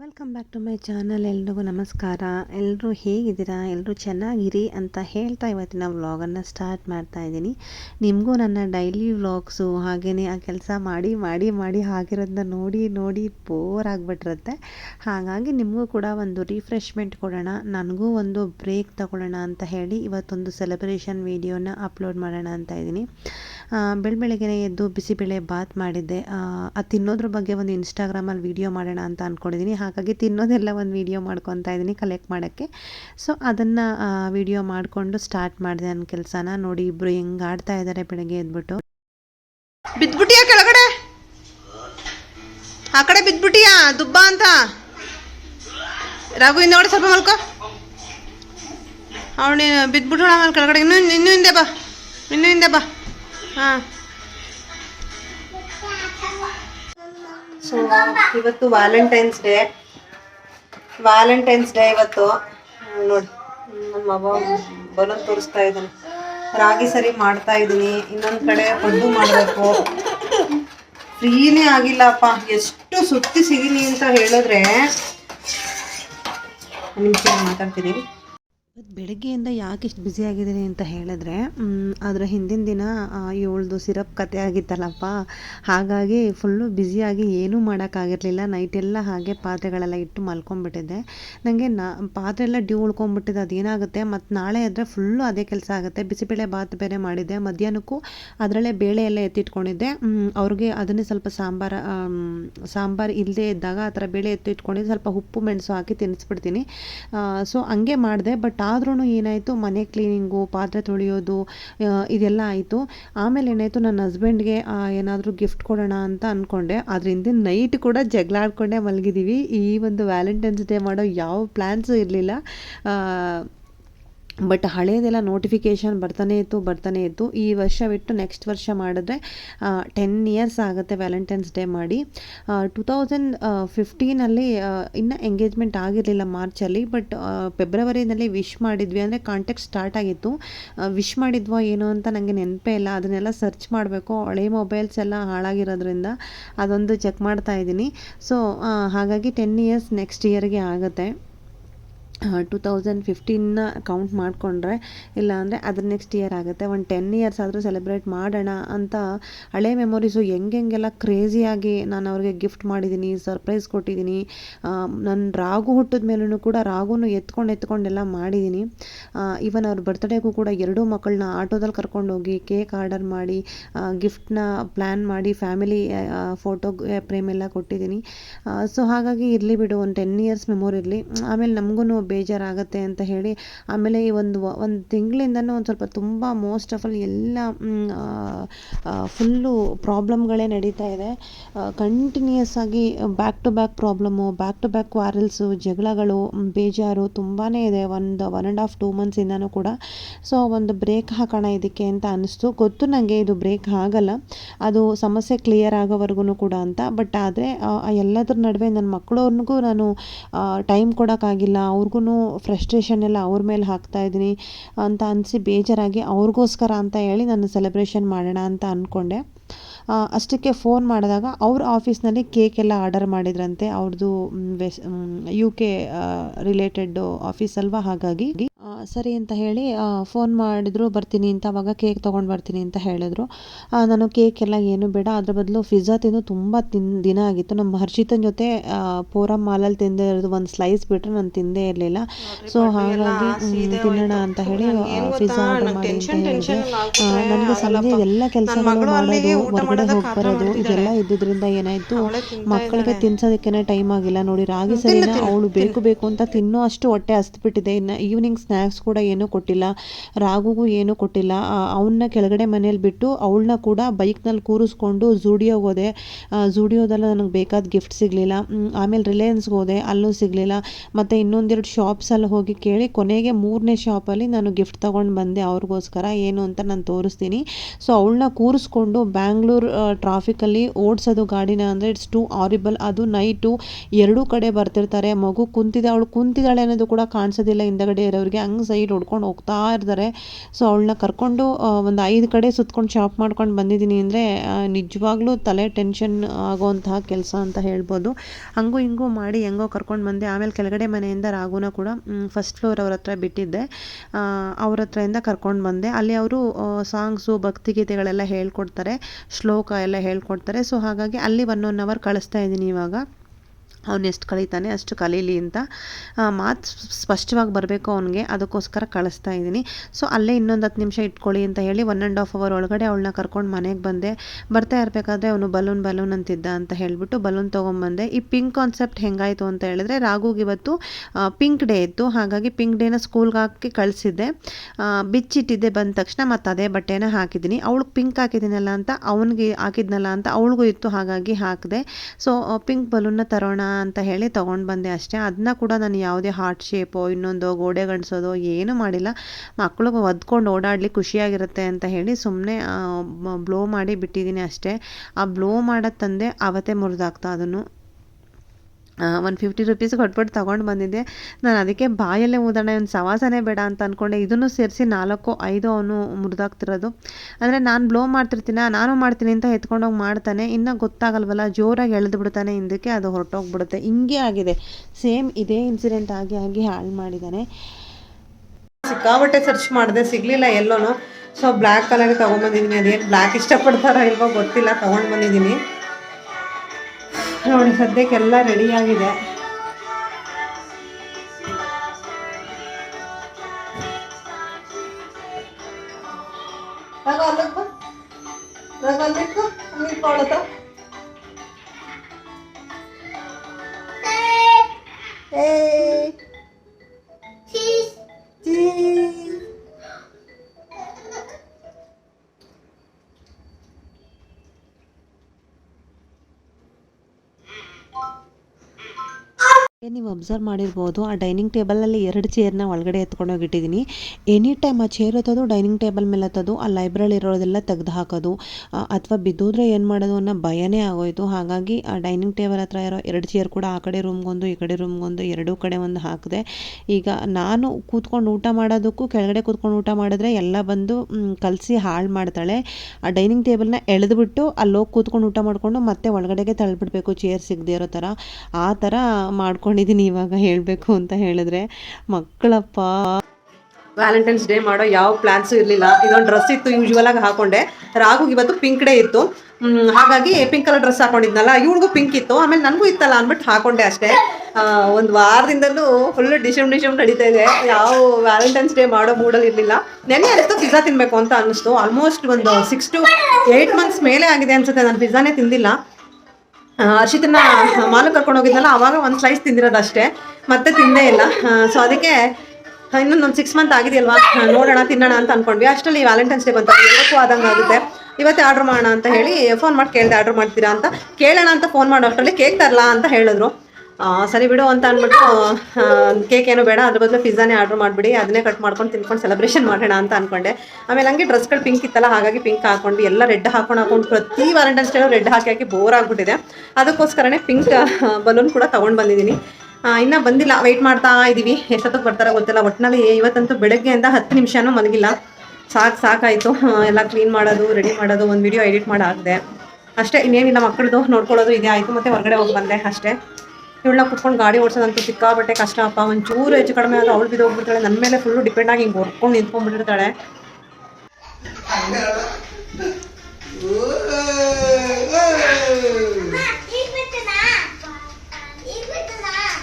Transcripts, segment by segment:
Welcome back to my channel ಎಲ್ರಿಗೂ ನಮಸ್ಕಾರ. ಎಲ್ಲರೂ ಹೇಗಿದ್ದೀರಾ? ಎಲ್ಲರೂ ಚೆನ್ನಾಗಿರಿ ಅಂತ ಹೇಳ್ತಾ ಇವತ್ತಿನ ವ್ಲಾಗನ್ನು ಸ್ಟಾರ್ಟ್ ಮಾಡ್ತಾ ಇದ್ದೀನಿ. ನಿಮಗೂ ನನ್ನ ಡೈಲಿ ವ್ಲಾಗ್ಸು ಹಾಗೆಯೇ ಆ ಕೆಲಸ ಮಾಡಿ ಮಾಡಿ ಮಾಡಿ ಹಾಗಿರೋದನ್ನ ನೋಡಿ ನೋಡಿ ಬೋರ್ ಆಗಿಬಿಟ್ಟಿರುತ್ತೆ. ಹಾಗಾಗಿ ನಿಮಗೂ ಕೂಡ ಒಂದು ರಿಫ್ರೆಶ್ಮೆಂಟ್ ಕೊಡೋಣ. ನನಗೂ ಒಂದು ಬ್ರೇಕ್ ತಗೊಳ್ಳೋಣ ಅಂತ ಹೇಳಿ ಇವತ್ತೊಂದು ಸೆಲೆಬ್ರೇಷನ್ ವೀಡಿಯೋನ ಅಪ್ಲೋಡ್ ಮಾಡೋಣ ಅಂತ ಇದ್ದೀನಿ. ಬೆಳಬೆಳಗ್ಗೆನೇ ಎದ್ದು ಬಿಸಿಬೇಳೆ ಬಾತ್ ಮಾಡಿದ್ದೆ. ಅದು ತಿನ್ನೋದ್ರ ಬಗ್ಗೆ ಒಂದು ಇನ್ಸ್ಟಾಗ್ರಾಮಲ್ಲಿ ವೀಡಿಯೋ ಮಾಡೋಣ ಅಂತ ಅಂದ್ಕೊಂಡಿದ್ದೀನಿ ಹಾಗಾಗಿ ತಿನ್ನೋದೆಲ್ಲ ಒಂದು ವೀಡಿಯೋ ಮಾಡ್ಕೊತಾ ಇದ್ದೀನಿ ಕಲೆಕ್ಟ್ ಮಾಡೋಕ್ಕೆ. ಸೊ ಅದನ್ನು ವೀಡಿಯೋ ಮಾಡಿಕೊಂಡು ಸ್ಟಾರ್ಟ್ ಮಾಡಿದೆ ನನ್ನ ಕೆಲಸನ. ನೋಡಿ ಇಬ್ಬರು ಹೆಂಗೆ ಆಡ್ತಾ ಇದ್ದಾರೆ ಬೆಳಗ್ಗೆ ಎದ್ಬಿಟ್ಟು. ಬಿದ್ಬಿಟ್ಟಿಯಾ ಕೆಳಗಡೆ? ಆ ಕಡೆ ಬಿದ್ಬಿಟ್ಟಿಯಾ ದುಬ್ಬ ಅಂತ? ರಾಘು ನೋಡಿ ಸ್ವಲ್ಪ ಮಲ್ಕೋ. ಅವಳು ಬಿದ್ಬಿಟ್ಟು ಕೆಳಗಡೆ. ಇನ್ನೂ ಇನ್ನೂ ಹಿಂದೆ ಬಾ. ಇನ್ನೂ ಹಿಂದೆ ಬಾ. ಹಾಂ. ಸೊ ಇವತ್ತು ವ್ಯಾಲೆಂಟೈನ್ಸ್ ಡೇ ವ್ಯಾಲೆಂಟೈನ್ಸ್ ಡೇ ಇವತ್ತು ನೋಡಿ, ನಮ್ಮ ಮಗ ಬಲೂನ್ ತೋರಿಸ್ತಾ ಇದ್ದಾನೆ. ರಾಗಿ ಸರಿ ಮಾಡ್ತಾ ಇದ್ದೀನಿ. ಇನ್ನೊಂದು ಕಡೆ ಪಡ್ಡು ಮಾಡಬೇಕು. ಫ್ರೀನೇ ಆಗಿಲ್ಲಪ್ಪ. ಎಷ್ಟು ಸುತ್ತಿ ಸಿಗಿನಿ ಅಂತ ಹೇಳಿದ್ರೆ ನಿಮಿಷ ಮಾತಾಡ್ತೀನಿ. ಇವತ್ತು ಬೆಳಗ್ಗೆಯಿಂದ ಯಾಕೆ ಇಷ್ಟು ಬ್ಯುಸಿ ಆಗಿದ್ದೀನಿ ಅಂತ ಹೇಳಿದ್ರೆ ಅದರ ಹಿಂದಿನ ದಿನ ಏಳ್ದು ಸಿರಪ್ ಕತೆ ಆಗಿತ್ತಲ್ಲಪ್ಪ. ಹಾಗಾಗಿ ಫುಲ್ಲು ಬ್ಯುಸಿಯಾಗಿ ಏನೂ ಮಾಡೋಕ್ಕಾಗಿರಲಿಲ್ಲ ನೈಟೆಲ್ಲ ಹಾಗೆ ಪಾತ್ರೆಗಳೆಲ್ಲ ಇಟ್ಟು ಮಲ್ಕೊಂಡ್ಬಿಟ್ಟಿದ್ದೆ. ನನಗೆ ನಾ, ಪಾತ್ರೆ ಎಲ್ಲ ಡ್ಯೂ ಉಳ್ಕೊಂಡ್ಬಿಟ್ಟಿದೆ. ಅದೇನಾಗುತ್ತೆ? ಮತ್ತು ನಾಳೆ ಆದರೆ ಫುಲ್ಲು ಅದೇ ಕೆಲಸ ಆಗುತ್ತೆ. ಬಿಸಿಬೇಳೆ ಬಾತ್ ಬೇರೆ ಮಾಡಿದ್ದೆ. ಮಧ್ಯಾಹ್ನಕ್ಕೂ ಅದರಲ್ಲೇ ಬೇಳೆ ಎಲ್ಲ ಎತ್ತಿಟ್ಕೊಂಡಿದ್ದೆ. ಅವ್ರಿಗೆ ಅದನ್ನೇ ಸ್ವಲ್ಪ ಸಾಂಬಾರು ಸಾಂಬಾರು ಇಲ್ಲದೇ ಇದ್ದಾಗ ಆ ಥರ ಬೇಳೆ ಎತ್ತಿಟ್ಕೊಂಡಿದ್ದು. ಸ್ವಲ್ಪ ಉಪ್ಪು ಮೆಣಸು ಹಾಕಿ ತಿನ್ನಿಸ್ಬಿಡ್ತೀನಿ ಸೊ ಹಂಗೆ ಮಾಡಿದೆ. ಬಟ್ ಆದ್ರೂ ಏನಾಯಿತು, ಮನೆ ಕ್ಲೀನಿಂಗು ಪಾತ್ರೆ ತೊಳೆಯೋದು ಇದೆಲ್ಲ ಆಯಿತು. ಆಮೇಲೆ ಏನಾಯಿತು, ನನ್ನ ಹಸ್ಬೆಂಡ್ಗೆ ಏನಾದರೂ ಗಿಫ್ಟ್ ಕೊಡೋಣ ಅಂತ ಅಂದ್ಕೊಂಡೆ ಅದರಿಂದ ನೈಟ್ ಕೂಡ ಜಗಳ ಆಡ್ಕೊಂಡೇ ಮಲಗಿದ್ದೀವಿ ಈ ಒಂದು ವ್ಯಾಲೆಂಟೈನ್ಸ್ ಡೇ ಮಾಡೋ ಯಾವ ಪ್ಲ್ಯಾನ್ಸು ಇರಲಿಲ್ಲ. ಬಟ್ ಹಳೇದೆಲ್ಲ ನೋಟಿಫಿಕೇಷನ್ ಬರ್ತಾನೆ ಇತ್ತು ಬರ್ತಾನೆ ಇತ್ತು. ಈ ವರ್ಷ ಬಿಟ್ಟು ನೆಕ್ಸ್ಟ್ ವರ್ಷ ಮಾಡಿದ್ರೆ ಟೆನ್ ಇಯರ್ಸ್ ಆಗುತ್ತೆ ವ್ಯಾಲೆಂಟೈನ್ಸ್ ಡೇ ಮಾಡಿ. ಟು ತೌಸಂಡ್ ಫಿಫ್ಟೀನಲ್ಲಿ ಇನ್ನೂ ಎಂಗೇಜ್ಮೆಂಟ್ ಆಗಿರಲಿಲ್ಲ ಮಾರ್ಚಲ್ಲಿ ಬಟ್ ಫೆಬ್ರವರಿನಲ್ಲಿ ವಿಶ್ ಮಾಡಿದ್ವಿ. ಅಂದರೆ ಕಾಂಟ್ಯಾಕ್ಟ್ ಸ್ಟಾರ್ಟ್ ಆಗಿತ್ತು. ವಿಶ್ ಮಾಡಿದ್ವೋ ಏನೋ ಅಂತ ನನಗೆ ನೆನಪೇ ಇಲ್ಲ. ಅದನ್ನೆಲ್ಲ ಸರ್ಚ್ ಮಾಡಬೇಕು. ಹಳೆ ಮೊಬೈಲ್ಸ್ ಎಲ್ಲ ಹಾಳಾಗಿರೋದ್ರಿಂದ ಅದೊಂದು ಚೆಕ್ ಮಾಡ್ತಾ ಇದ್ದೀನಿ. ಸೊ ಹಾಗಾಗಿ ಟೆನ್ ಇಯರ್ಸ್ ನೆಕ್ಸ್ಟ್ ಇಯರ್ಗೆ ಆಗುತ್ತೆ. ಟು ತೌಸಂಡ್ ಫಿಫ್ಟೀನ್ನ ಕೌಂಟ್ ಮಾಡಿಕೊಂಡ್ರೆ ಇಲ್ಲ ಅಂದರೆ ಅದ್ರ ನೆಕ್ಸ್ಟ್ ಇಯರ್ ಆಗುತ್ತೆ. ಒಂದು ಟೆನ್ ಇಯರ್ಸ್ ಆದರೂ ಸೆಲೆಬ್ರೇಟ್ ಮಾಡೋಣ ಅಂತ ಹಳೆ ಮೆಮೊರೀಸು ಹೆಂಗೆಲ್ಲ ಕ್ರೇಜಿಯಾಗಿ ನಾನು ಅವ್ರಿಗೆ ಗಿಫ್ಟ್ ಮಾಡಿದ್ದೀನಿ ಸರ್ಪ್ರೈಸ್ ಕೊಟ್ಟಿದ್ದೀನಿ ನನ್ನ ರಾಗು ಹುಟ್ಟಿದ ಮೇಲೂ ಕೂಡ ರಾಗುನು ಎತ್ಕೊಂಡು ಎತ್ಕೊಂಡೆಲ್ಲ ಮಾಡಿದ್ದೀನಿ ಈವನ್ ಅವ್ರ ಬರ್ತ್ಡೇಗೂ ಕೂಡ ಎರಡೂ ಮಕ್ಕಳನ್ನ ಆಟೋದಲ್ಲಿ ಕರ್ಕೊಂಡೋಗಿ ಕೇಕ್ ಆರ್ಡರ್ ಮಾಡಿ ಗಿಫ್ಟ್ನ ಪ್ಲ್ಯಾನ್ ಮಾಡಿ ಫ್ಯಾಮಿಲಿ ಫೋಟೋ ಫ್ರೇಮ್ ಎಲ್ಲ ಕೊಟ್ಟಿದ್ದೀನಿ ಸೊ ಹಾಗಾಗಿ ಇರಲಿ ಬಿಡು, ಒಂದು ಟೆನ್ ಇಯರ್ಸ್ ಮೆಮೊರಿ ಇರಲಿ. ಆಮೇಲೆ ನಮಗೂ ಬೇಜಾರಾಗುತ್ತೆ ಅಂತ ಹೇಳಿ ಆಮೇಲೆ ಈ ಒಂದು ಒಂದು ತಿಂಗಳಿಂದನೂ ಒಂದು ಸ್ವಲ್ಪ ತುಂಬ ಮೋಸ್ಟ್ ಆಫ್ ಆಲ್ ಎಲ್ಲ ಫುಲ್ಲು ಪ್ರಾಬ್ಲಮ್ಗಳೇ ನಡೀತಾ ಇದೆ. ಕಂಟಿನ್ಯೂಯಸ್ ಆಗಿ back to back problem back to back quarrels ಜಗಳಗಳು ಬೇಜಾರು ತುಂಬಾ ಇದೆ. ಒಂದು ಒನ್ ಆ್ಯಂಡ್ ಹಾಫ್ ಟೂ ಮಂತ್ಸಿಂದನೂ ಕೂಡ. ಸೊ ಒಂದು ಬ್ರೇಕ್ ಹಾಕೋಣ ಇದಕ್ಕೆ ಅಂತ ಅನ್ನಿಸ್ತು ಗೊತ್ತು ನನಗೆ ಇದು ಬ್ರೇಕ್ ಆಗಲ್ಲ. ಅದು ಸಮಸ್ಯೆ ಕ್ಲಿಯರ್ ಆಗೋವರೆಗೂ ಕೂಡ ಅಂತ. ಬಟ್ ಆದರೆ ಎಲ್ಲದ್ರ ನಡುವೆ ನನ್ನ ಮಕ್ಕಳವ್ರಿಗೂ ನಾನು ಟೈಮ್ ಕೊಡೋಕ್ಕಾಗಿಲ್ಲ. ಅವ್ರಿಗೂ ಫ್ರಸ್ಟ್ರೇಷನ್ ಎಲ್ಲ ಅವ್ರ ಮೇಲೆ ಹಾಕ್ತಾ ಇದ್ದೀನಿ ಅಂತ ಅನಿಸಿ ಬೇಜಾರಾಗಿ ಅವ್ರಿಗೋಸ್ಕರ ಅಂತ ಹೇಳಿ ನಾನು ಸೆಲೆಬ್ರೇಷನ್ ಮಾಡೋಣ ಅಂತ ಅಂದ್ಕೊಂಡೆ ಅಷ್ಟಕ್ಕೆ ಫೋನ್ ಮಾಡಿದಾಗ ಅವ್ರ ಆಫೀಸ್ನಲ್ಲಿ ಕೇಕ್ ಎಲ್ಲ ಆರ್ಡರ್ ಮಾಡಿದ್ರಂತೆ. ಅವ್ರದ್ದು ವೆಸ್ ಯು ಕೆ ರಿಲೇಟೆಡ್ ಆಫೀಸ್ ಅಲ್ವಾ ಹಾಗಾಗಿ. ಸರಿ ಅಂತ ಹೇಳಿ ಫೋನ್ ಮಾಡಿದ್ರು ಬರ್ತೀನಿ ಅಂತ ಅವಾಗ ಕೇಕ್ ತೊಗೊಂಡು ಬರ್ತೀನಿ ಅಂತ ಹೇಳಿದ್ರು. ನಾನು ಕೇಕ್ ಎಲ್ಲ ಏನು ಬೇಡ ಅದ್ರ ಬದಲು ಪಿಜ್ಜಾ ತಿಂದು ತುಂಬ ತಿನ್ ದಿನ ಆಗಿತ್ತು. ನಮ್ಮ ಹರ್ಷಿತನ ಜೊತೆ ಪೋರಮ್ ಮಾಲಲ್ಲಿ ತಿಂದೇ ಇರೋದು ಒಂದು ಸ್ಲೈಸ್ ಬಿಟ್ಟರೆ ನಾನು ತಿಂದೇ ಇರಲಿಲ್ಲ. ಸೊ ಹಾಗಾಗಿ ತಿನ್ನೋಣ ಅಂತ ಹೇಳಿ ಪಿಜ್ಜಾ ಆರ್ಡರ್ ಮಾಡಿ ಅಂತ ಹೇಳಿದೆ ನನಗೆ ಸಂಜೆ ಎಲ್ಲ ಕೆಲಸಗಳು ಮಾಡೋದು ಹೊರಗಡೆ ಹೋಗಿ ಬರೋದು ಇದೆಲ್ಲ ಇದ್ದಿದ್ರಿಂದ ಏನಾಯ್ತು? ಮಕ್ಕಳಿಗೆ ತಿನ್ಸೋದಕ್ಕೇನೆ ಟೈಮ್ ಆಗಿಲ್ಲ. ನೋಡಿ ರಾಗಿ ಸರಿನ? ಅವಳು ಬೇಕು ಬೇಕು ಅಂತ ತಿನ್ನೋ ಅಷ್ಟು ಹೊಟ್ಟೆ ಹಸ್ಬಿಟ್ಟಿದೆ ಇನ್ನು ಈವ್ನಿಂಗ್ ಸ್ನ್ಯಾಕ್ಸ್ ಕೂಡ ಏನೂ ಕೊಟ್ಟಿಲ್ಲ. ರಾಗುಗೂ ಏನೂ ಕೊಟ್ಟಿಲ್ಲ. ಅವನ್ನ ಕೆಳಗಡೆ ಮನೇಲಿ ಬಿಟ್ಟು ಅವಳನ್ನ ಕೂಡ ಬೈಕ್ನಲ್ಲಿ ಕೂರಿಸ್ಕೊಂಡು ಝೂಡಿಯೋಗೆ ಹೋದೆ. ಜೂಡಿಯೋದಲ್ಲ ನನಗೆ ಬೇಕಾದ ಗಿಫ್ಟ್ ಸಿಗಲಿಲ್ಲ. ಆಮೇಲೆ ರಿಲಯನ್ಸ್ಗೆ ಹೋದೆ. ಅಲ್ಲೂ ಸಿಗಲಿಲ್ಲ. ಮತ್ತು ಇನ್ನೊಂದೆರಡು ಶಾಪ್ಸಲ್ಲಿ ಹೋಗಿ ಕೇಳಿ ಕೊನೆಗೆ ಮೂರನೇ ಶಾಪಲ್ಲಿ ನಾನು ಗಿಫ್ಟ್ ತೊಗೊಂಡು ಬಂದೆ ಅವ್ರಿಗೋಸ್ಕರ. ಏನು ಅಂತ ನಾನು ತೋರಿಸ್ತೀನಿ. ಸೊ ಅವಳನ್ನ ಕೂರಿಸ್ಕೊಂಡು ಬ್ಯಾಂಗ್ಳೂರು ಟ್ರಾಫಿಕಲ್ಲಿ ಓಡಿಸೋದು ಗಾಡಿನ ಅಂದರೆ ಇಟ್ಸ್ ಟು ಆರಿಬಲ್ ಅದು ನೈಟು ಎರಡೂ ಕಡೆ ಬರ್ತಿರ್ತಾರೆ. ಮಗು ಕುಂತಿದೆ, ಅವಳು ಕುಂತಿದ್ದಾಳೆ ಅನ್ನೋದು ಕೂಡ ಕಾಣಿಸೋದಿಲ್ಲ ಹಿಂದಗಡೆ ಇರೋರಿಗೆ. ಹಂಗೆ ಸೈಡ್ ಹೊಡ್ಕೊಂಡು ಹೋಗ್ತಾ ಇರ್ತಾರೆ. ಸೊ ಅವಳನ್ನ ಕರ್ಕೊಂಡು ಒಂದು ಐದು ಕಡೆ ಸುತ್ಕೊಂಡು ಶಾಪ್ ಮಾಡ್ಕೊಂಡು ಬಂದಿದ್ದೀನಿ ಅಂದರೆ ನಿಜವಾಗ್ಲೂ ತಲೆ ಟೆನ್ಷನ್ ಆಗೋವಂತಹ ಕೆಲಸ ಅಂತ ಹೇಳ್ಬೋದು. ಹಂಗೂ ಹಿಂಗೂ ಮಾಡಿ ಹೆಂಗೋ ಕರ್ಕೊಂಡು ಬಂದೆ. ಆಮೇಲೆ ಕೆಳಗಡೆ ಮನೆಯಿಂದ ರಾಗುನ ಕೂಡ ಫಸ್ಟ್ ಫ್ಲೋರ್ ಅವ್ರ ಹತ್ರ ಬಿಟ್ಟಿದ್ದೆ. ಅವ್ರ ಅವ್ರ ಇಂದ ಕರ್ಕೊಂಡು ಬಂದೆ. ಅಲ್ಲಿ ಅವರು ಸಾಂಗ್ಸು ಭಕ್ತಿಗೀತೆಗಳೆಲ್ಲ ಹೇಳ್ಕೊಡ್ತಾರೆ. ಶ್ಲೋಕ ಎಲ್ಲ ಹೇಳ್ಕೊಡ್ತಾರೆ. ಸೊ ಹಾಗಾಗಿ ಅಲ್ಲಿ ಒನ್ ಒನ್ ಅವರ್ ಕಳಿಸ್ತಾ ಇದ್ದೀನಿ ಇವಾಗ. ಅವ್ನು ಎಷ್ಟು ಕಲಿತಾನೆ ಅಷ್ಟು ಕಲೀಲಿ ಅಂತ ಮಾತು ಸ್ಪಷ್ಟವಾಗಿ ಬರಬೇಕು ಅವನಿಗೆ, ಅದಕ್ಕೋಸ್ಕರ ಕಳಿಸ್ತಾ ಇದ್ದೀನಿ. ಸೊ, ಅಲ್ಲೇ ಇನ್ನೊಂದು ಹತ್ತು ನಿಮಿಷ ಇಟ್ಕೊಳ್ಳಿ ಅಂತ ಹೇಳಿ ಒನ್ ಆ್ಯಂಡ್ ಹಾಫ್ ಅವರ್ ಒಳಗಡೆ ಅವಳನ್ನ ಕರ್ಕೊಂಡು ಮನೆಗೆ ಬಂದೆ. ಬರ್ತಾ ಇರಬೇಕಾದ್ರೆ ಅವನು ಬಲೂನ್ ಬಲೂನ್ ಅಂತಿದ್ದ ಅಂತ ಹೇಳಿಬಿಟ್ಟು ಬಲೂನ್ ತೊಗೊಂಬಂದೆ. ಈ ಪಿಂಕ್ ಕಾನ್ಸೆಪ್ಟ್ ಹೆಂಗಾಯಿತು ಅಂತ ಹೇಳಿದ್ರೆ ರಾಘುಗೆ ಇವತ್ತು ಪಿಂಕ್ ಡೇ ಇತ್ತು. ಹಾಗಾಗಿ ಪಿಂಕ್ ಡೇನ ಸ್ಕೂಲ್ಗೆ ಹಾಕಿ ಕಳಿಸಿದ್ದೆ. ಬಿಚ್ಚಿಟ್ಟಿದ್ದೆ ಬಂದ ತಕ್ಷಣ ಮತ್ತು ಅದೇ ಬಟ್ಟೆನ ಹಾಕಿದ್ದೀನಿ. ಅವಳಿಗೆ ಪಿಂಕ್ ಹಾಕಿದ್ದೀನಲ್ಲ ಅಂತ, ಅವನಿಗೆ ಹಾಕಿದ್ನಲ್ಲ ಅಂತ ಅವಳಿಗೂ ಇತ್ತು. ಹಾಗಾಗಿ ಹಾಕಿದೆ. ಸೊ, ಪಿಂಕ್ ಬಲೂನ್ನ ತರೋಣ ಅಂತ ಹೇಳಿ ತೊಗೊಂಡು ಬಂದೆ ಅಷ್ಟೇ. ಅದನ್ನ ಕೂಡ ನಾನು ಯಾವುದೇ ಹಾರ್ಟ್ ಶೇಪೋ ಇನ್ನೊಂದು ಗೋಡೆ ಗಂಡ್ಸೋದೋ ಏನೂ ಮಾಡಿಲ್ಲ. ಮಕ್ಕಳು ಒದ್ಕೊಂಡು ಓಡಾಡಲಿ ಖುಷಿಯಾಗಿರುತ್ತೆ ಅಂತ ಹೇಳಿ ಸುಮ್ಮನೆ ಬ್ಲೋ ಮಾಡಿ ಬಿಟ್ಟಿದ್ದೀನಿ ಅಷ್ಟೇ. ಆ ಬ್ಲೋ ಮಾಡೋದು ತಂದೆ ಅವತ್ತೇ ಮುರಿದಾಗ್ತಾ ಅದನ್ನು. ಒನ್ ಫಿಫ್ಟಿ ರುಪೀಸ್ ಕೊಟ್ಬಿಟ್ಟು ತೊಗೊಂಡು ಬಂದಿದ್ದೆ. ನಾನು ಅದಕ್ಕೆ ಬಾಯಲ್ಲೇ ಊದೋಣ ಒಂದು ಸವಾಸನೇ ಬೇಡ ಅಂತ ಅಂದ್ಕೊಂಡೆ ಇದನ್ನು ಸೇರಿಸಿ ನಾಲ್ಕು, ಐದು ಅವನು ಮುರಿದಾಗ್ತಿರೋದು ಅಂದರೆ ನಾನು ಬ್ಲೋ ಮಾಡ್ತಿರ್ತೀನ? ನಾನು ಮಾಡ್ತೀನಿ ಅಂತ ಎತ್ಕೊಂಡೋಗಿ ಮಾಡ್ತಾನೆ. ಇನ್ನೂ ಗೊತ್ತಾಗಲ್ವಲ್ಲ, ಜೋರಾಗಿ ಎಳೆದು ಬಿಡ್ತಾನೆ ಹಿಂದಕ್ಕೆ, ಅದು ಹೊರಟೋಗ್ಬಿಡುತ್ತೆ. ಹಿಂಗೆ ಆಗಿದೆ. ಸೇಮ್ ಇದೇ ಇನ್ಸಿಡೆಂಟ್ ಆಗಿ ಆಗಿ ಹಾಳು ಮಾಡಿದ್ದಾನೆ ಸಿಕ್ಕಾಬಟ್ಟೆ ಸರ್ಚ್ ಮಾಡಿದೆ, ಸಿಗಲಿಲ್ಲ ಎಲ್ಲೋನು. ಸೊ ಬ್ಲ್ಯಾಕ್ ಕಲರ್ ತೊಗೊಂಡ್ಬಂದಿದ್ದೀನಿ ಅದೇನು ಬ್ಲ್ಯಾಕ್ ಇಷ್ಟಪಡ್ತಾರೋ ಇಲ್ವೋ ಗೊತ್ತಿಲ್ಲ, ತೊಗೊಂಡು ಬಂದಿದ್ದೀನಿ ಬಾ ಸದ್ಯಕ್ಕೆಲ್ಲ ರೆಡಿಯಾಗಿದೆ ಏಯ್. ಚೀಸ್. ನೀವು ಅಬ್ಸರ್ವ್ ಮಾಡಿರ್ಬೋದು. ಆ ಡೈನಿಂಗ್ ಟೇಬಲಲ್ಲಿ ಎರಡು ಚೇರ್ನ ಒಳಗಡೆ ಎತ್ಕೊಂಡೋಗಿಟ್ಟಿದ್ದೀನಿ ಎನಿ ಟೈಮ್ ಆ ಚೇರ್ ಹತ್ತೋದು ಡೈನಿಂಗ್ ಟೇಬಲ್ ಮೇಲೆ ಹತ್ತೋದು, ಆ ಲೈಬ್ರರಿ ಇರೋದೆಲ್ಲ ತೆಗ್ದು ಹಾಕೋದು. ಅಥವಾ ಬಿದ್ದೋದ್ರೆ ಏನು ಮಾಡೋದು ಅನ್ನೋ ಭಯನೇ ಆಗೋಯ್ತು. ಹಾಗಾಗಿ ಆ ಡೈನಿಂಗ್ ಟೇಬಲ್ ಹತ್ರ ಇರೋ ಎರಡು ಚೇರ್ ಕೂಡ ಆ ಕಡೆ ರೂಮ್ಗೊಂದು ಈ ಕಡೆ ರೂಮ್ಗೊಂದು ಎರಡೂ ಕಡೆ ಒಂದು ಹಾಕಿದೆ. ಈಗ ನಾನು ಕೂತ್ಕೊಂಡು ಊಟ ಮಾಡೋದಕ್ಕೂ ಕೆಳಗಡೆ ಕೂತ್ಕೊಂಡು ಊಟ ಮಾಡಿದ್ರೆ ಎಲ್ಲ ಬಂದು ಕಲಸಿ ಹಾಳು ಮಾಡ್ತಾಳೆ. ಆ ಡೈನಿಂಗ್ ಟೇಬಲ್ನ ಎಳೆದ್ಬಿಟ್ಟು ಅಲ್ಲೋಗಿ ಕೂತ್ಕೊಂಡು ಊಟ ಮಾಡಿಕೊಂಡು ಮತ್ತೆ ಒಳಗಡೆಗೆ ತಳ್ಳಿಬಿಡ್ಬೇಕು ಚೇರ್ ಸಿಗದೆ ಇರೋ ಥರ. ಆ ಥರ ಮಾಡ್ಕೊಂಡಿದ್ದೀನಿ ಇವಾಗ ಹೇಳಬೇಕು ಅಂತ ಹೇಳಿದ್ರೆ, ಮಕ್ಕಳಪ್ಪ. ವ್ಯಾಲೆಂಟೈನ್ಸ್ ಡೇ ಮಾಡೋ ಯಾವ ಪ್ಲಾನ್ಸು ಇರಲಿಲ್ಲ. ಇದೊಂದು ಡ್ರೆಸ್ ಇತ್ತು ಯೂಶುವಲ್ ಆಗಿ ಹಾಕೊಂಡೆ. ರಾಗು ಇವತ್ತು ಪಿಂಕ್ ಡೇ ಇತ್ತು. ಹಾಗಾಗಿ ಪಿಂಕ್ ಕಲರ್ ಡ್ರೆಸ್ ಹಾಕೊಂಡಿದ್ನಲ್ಲ, ಇವಳಿಗೂ ಪಿಂಕ್ ಇತ್ತು. ಆಮೇಲೆ ನನಗೂ ಇತ್ತಲ್ಲ ಅಂದ್ಬಿಟ್ಟು ಹಾಕೊಂಡೆ ಅಷ್ಟೇ. ಒಂದು ವಾರದಿಂದಲೂ ಫುಲ್ ಡಿಶಮ್ ಡಿಶಮ್ ನಡೀತಾ ಇದೆ. ಯಾವ ವ್ಯಾಲೆಂಟೈನ್ಸ್ ಡೇ ಮಾಡೋ ಮೂಡಲ್ಲಿ ಇರಲಿಲ್ಲ. ನೆನ್ನೆ ಅನಿಸ್ತು ಪಿಜ್ಜಾ ತಿನ್ನಬೇಕು ಅಂತ ಅನ್ನಿಸ್ತು ಆಲ್ಮೋಸ್ಟ್ ಒಂದು ಸಿಕ್ಸ್ ಟು ಏಯ್ಟ್ ಮಂತ್ಸ್ ಮೇಲೆ ಆಗಿದೆ ಅನ್ಸುತ್ತೆ. ನಾನು ಪಿಜ್ಜಾನೇ ತಿಂದಿಲ್ಲ. ಹರ್ಷಿತನ ಮಾಲು ಕರ್ಕೊಂಡು ಹೋಗಿದ್ನಲ್ಲ, ಅವಾಗ ಒಂದು ಸ್ಲೈಸ್ ತಿಂದಿರೋದು ಅಷ್ಟೇ. ಮತ್ತೆ ತಿಂದೇ ಇಲ್ಲ. ಸೊ ಅದಕ್ಕೆ ಇನ್ನೊಂದು ಸಿಕ್ಸ್ ಮಂತ್ ಆಗಿದೆಯಲ್ವಾ? ನೋಡೋಣ, ತಿನ್ನೋಣ ಅಂತ ಅನ್ಕೊಂಡ್ವಿ. ಅಷ್ಟರಲ್ಲಿ ವ್ಯಾಲೆಂಟೈನ್ಸ್ ಡೇ ಬಂತು ಇವತ್ತು ಆದಂಗೆ ಆಗುತ್ತೆ. ಇವತ್ತೇ ಆರ್ಡ್ರ್ ಮಾಡೋಣ ಅಂತ ಹೇಳಿ ಫೋನ್ ಮಾಡಿ ಕೇಳಿದೆ ಆರ್ಡ್ರ್ ಮಾಡ್ತೀರಾ ಅಂತ. ಕೇಳೋಣ ಅಂತ ಫೋನ್ ಮಾಡೋ ಅಷ್ಟರಲ್ಲಿ ಕೇಕ್ ತರಲ್ಲ ಅಂತ ಹೇಳಿದ್ರು. ಸರಿ ಬಿಡು ಅಂತ ಅಂದ್ಬಿಟ್ಟು ಕೇಕ್ ಏನೋ ಬೇಡ, ಅದ್ರ ಬದಲು ಪಿಜ್ಜಾನೇ ಆರ್ಡರ್ ಮಾಡಿಬಿಡಿ, ಅದನ್ನೇ ಕಟ್ ಮಾಡ್ಕೊಂಡು ತಿನ್ಕೊಂಡು ಸೆಲೆಬ್ರೇಷನ್ ಮಾಡೋಣ ಅಂತ ಅನ್ಕೊಂಡೆ. ಆಮೇಲೆ ಹಂಗೆ ಡ್ರೆಸ್ಗಳು ಪಿಂಕ್ ಇತ್ತಲ್ಲ, ಹಾಗಾಗಿ ಪಿಂಕ್ ಹಾಕೊಂಡು ಎಲ್ಲ ರೆಡ್ ಹಾಕೊಂಡು ಹಾಕೊಂಡು ಪ್ರತಿ ವ್ಯಾಲೆಂಟೈನ್ಸ್ ಡೇ ರೆಡ್ ಹಾಕಿ ಹಾಕಿ ಬೋರ್ ಆಗಿಬಿಟ್ಟಿದೆ. ಅದಕ್ಕೋಸ್ಕರನೇ ಪಿಂಕ್ ಬಲೂನ್ ಕೂಡ ತೊಗೊಂಡು ಬಂದಿದ್ದೀನಿ. ಇನ್ನೂ ಬಂದಿಲ್ಲ. ವೆಯ್ಟ್ ಮಾಡ್ತಾ ಇದ್ದೀವಿ ಎಷ್ಟೊತ್ತಿಗೆ ಬರ್ತಾರೋ ಗೊತ್ತಿಲ್ಲ. ಒಟ್ಟಿನಲ್ಲಿ ಇವತ್ತಂತೂ ಬೆಳಗ್ಗೆಯಿಂದ ಹತ್ತು ನಿಮಿಷನೂ ಮಲಗಿಲ್ಲ. ಸಾಕು, ಸಾಕಾಯಿತು. ಎಲ್ಲ ಕ್ಲೀನ್ ಮಾಡೋದು ರೆಡಿ ಮಾಡೋದು, ಒಂದು ವಿಡಿಯೋ ಎಡಿಟ್ ಮಾಡಾಗಿದೆ ಅಷ್ಟೇ, ಇನ್ನೇನಿಲ್ಲ ಮಕ್ಕಳದು, ನೋಡ್ಕೊಳ್ಳೋದು ಇದೇ ಆಯಿತು. ಮತ್ತು ಹೊರಗಡೆ ಹೋಗಿ ಬಂದೆ ಅಷ್ಟೇ. ಇವಳನ್ನ ಕುತ್ಕೊಂಡು ಗಾಡಿ ಓಡಿಸೋದಂತೂ ಸಿಕ್ಕಾಬಟ್ಟೆ ಕಷ್ಟ. ಅಪ್ಪ ಒಂಚೂರು ಹೆಚ್ಚು ಕಡಿಮೆ ಆದ್ರೆ ಅವಳು ಬಿದ್ದು ಹೋಗ್ಬಿಡ್ತಾಳೆ ನನ್ನ ಮೇಲೆ ಫುಲ್ಲು ಡಿಪೆಂಡ್ ಆಗಿ ಹಿಂಗೆ ಹೊರ್ಕೊಂಡು ನಿಂತ್ಕೊಂಡ್ಬಿಟ್ಟಿರ್ತಾಳೆ.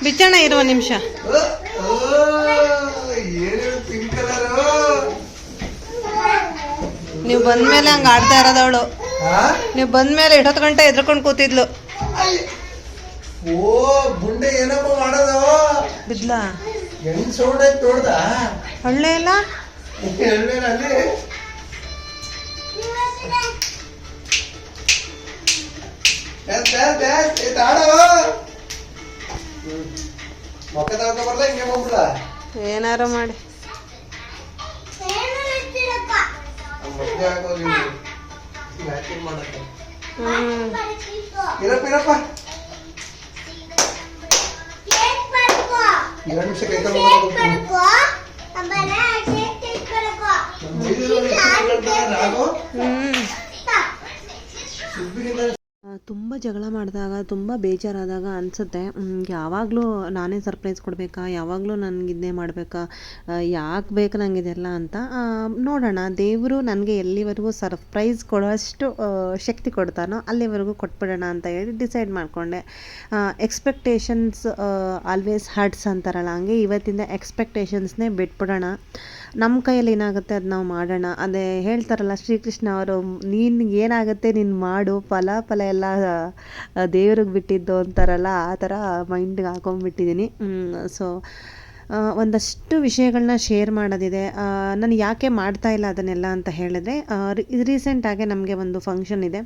ಬಿಚ್ಚಣ್ಣ ಇರುವ ನಿಮಿಷ. ನೀವು ಬಂದ್ಮೇಲೆ ಹಂಗೆ ಆಡ್ತಾ ಇರೋದವಳು ನೀವು ಬಂದ್ಮೇಲೆ ಇಷ್ಟೊತ್ತು ಗಂಟೆ ಎದ್ರಕೊಂಡು ಕೂತಿದ್ಲು. ಓ ಬುಂಡೆ ಏನಪ್ಪ ಮಾಡೋದು ಬಿದ್ಲ. ಹೆಂಗ್ ಸೌಂಡ್ ಆಯ್ತು ನೋಡ್ದ? ಒಳ್ಳೆ ಇಲ್ಲ ಎಳ್ಳೆನಲ್ಲಿ ಅಲ್ಲಿ? ಏನಾರು ಮಾಡಿ. ಹ್ಮ್. ಇರಪ್ಪ ಇರಪ್ಪ. రాగో ತುಂಬ ಜಗಳ ಮಾಡಿದಾಗ, ತುಂಬ ಬೇಜಾರಾದಾಗ ಅನಿಸುತ್ತೆ ಯಾವಾಗಲೂ ನಾನೇ ಸರ್ಪ್ರೈಸ್ ಕೊಡಬೇಕಾ? ಯಾವಾಗಲೂ ನನಗೆ ಇದನ್ನೇ ಮಾಡಬೇಕಾ? ಯಾಕೆ ಬೇಕು ನನಗೆ ಇದೆಲ್ಲ ಅಂತ ನೋಡೋಣ. ದೇವರು ನನಗೆ ಎಲ್ಲಿವರೆಗೂ ಸರ್ಪ್ರೈಸ್ ಕೊಡೋಷ್ಟು ಶಕ್ತಿ ಕೊಡ್ತಾನೋ ಅಲ್ಲಿವರೆಗೂ ಕೊಟ್ಬಿಡೋಣ ಅಂತ ಹೇಳಿ ಡಿಸೈಡ್ ಮಾಡಿಕೊಂಡೆ. ಎಕ್ಸ್ಪೆಕ್ಟೇಷನ್ಸ್ ಆಲ್ವೇಸ್ ಹರ್ಟ್ಸ್ ಅಂತಾರಲ್ಲ, ಹಂಗೆ ಇವತ್ತಿಂದ ಎಕ್ಸ್ಪೆಕ್ಟೇಷನ್ಸ್ನೇ ಬಿಟ್ಬಿಡೋಣ. ನಮ್ಮ ಕೈಯಲ್ಲಿ ಏನಾಗುತ್ತೆ ಅದು ನಾವು ಮಾಡೋಣ. ಅದೇ ಹೇಳ್ತಾರಲ್ಲ, ಶ್ರೀಕೃಷ್ಣ ಅವರು, ನೀನು ಏನಾಗುತ್ತೆ ನೀನು ಮಾಡು. ಫಲ ಫಲ ಎಲ್ಲ ದೇವ್ರಿಗೆ ಬಿಟ್ಟಿದ್ದು ಅಂತಾರಲ್ಲ, ಆ ಥರ ಮೈಂಡ್ಗೆ ಹಾಕೊಂಡ್ಬಿಟ್ಟಿದ್ದೀನಿ ಸೊ ಒಂದಷ್ಟು ವಿಷಯಗಳನ್ನ ಶೇರ್ ಮಾಡೋದಿದೆ. ನಾನು ಯಾಕೆ ಮಾಡ್ತಾ ಇಲ್ಲ ಅದನ್ನೆಲ್ಲ ಅಂತ ಹೇಳಿದ್ರೆ ರೀಸೆಂಟಾಗೆ ನಮಗೆ ಒಂದು ಫಂಕ್ಷನ್ ಇದೆ.